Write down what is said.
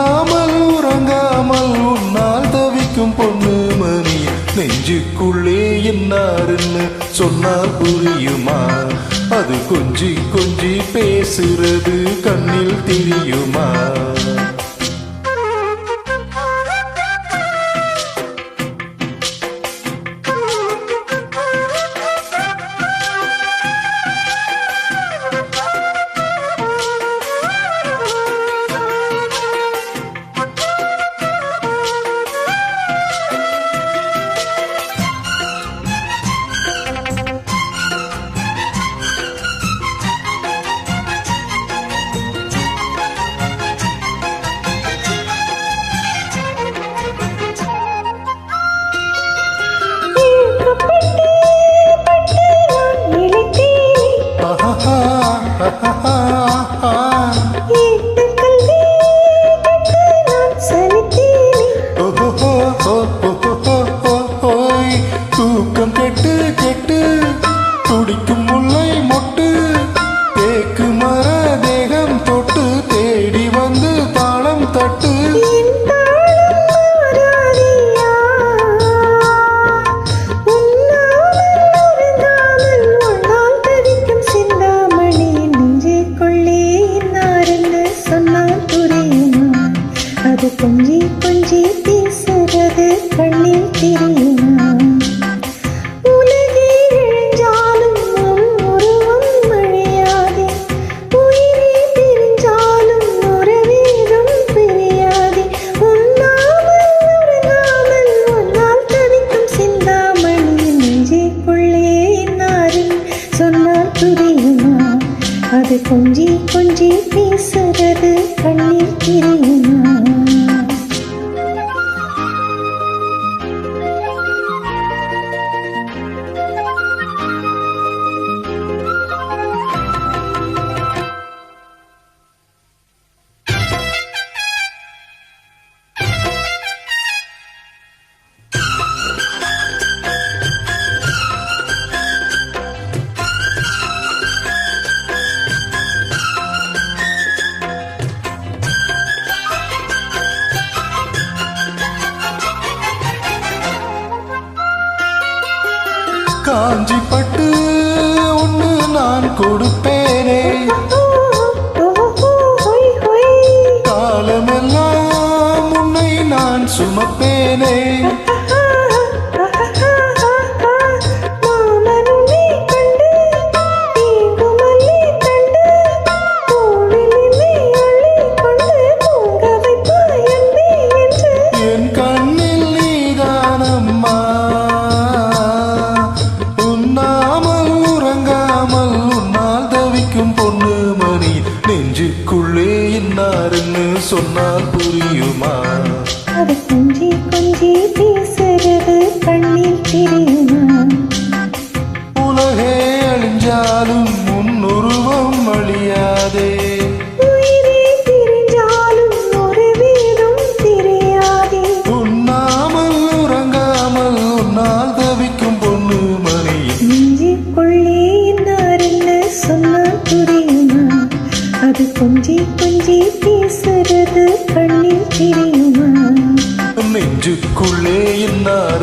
உண்ணாமல் உறங்காமல் உன்னால் தவிக்கும் பொண்ணு மணி. நெஞ்சுக்குள்ளே என்னாருன்னு சொன்னால் புரியுமா? அது கொஞ்சி கொஞ்சி பேசுறது கண்ணில் தெரியுமா? தூக்கம் கெட்டு கெட்டு. துடிக்கும் கொஞ்சி கொஞ்சி பேசுறது காஞ்சி பட்டு ஒன்று நான் கொடுப்பேன். நெஞ்சுக்குள்ளே சொன்னால் புரியுமா?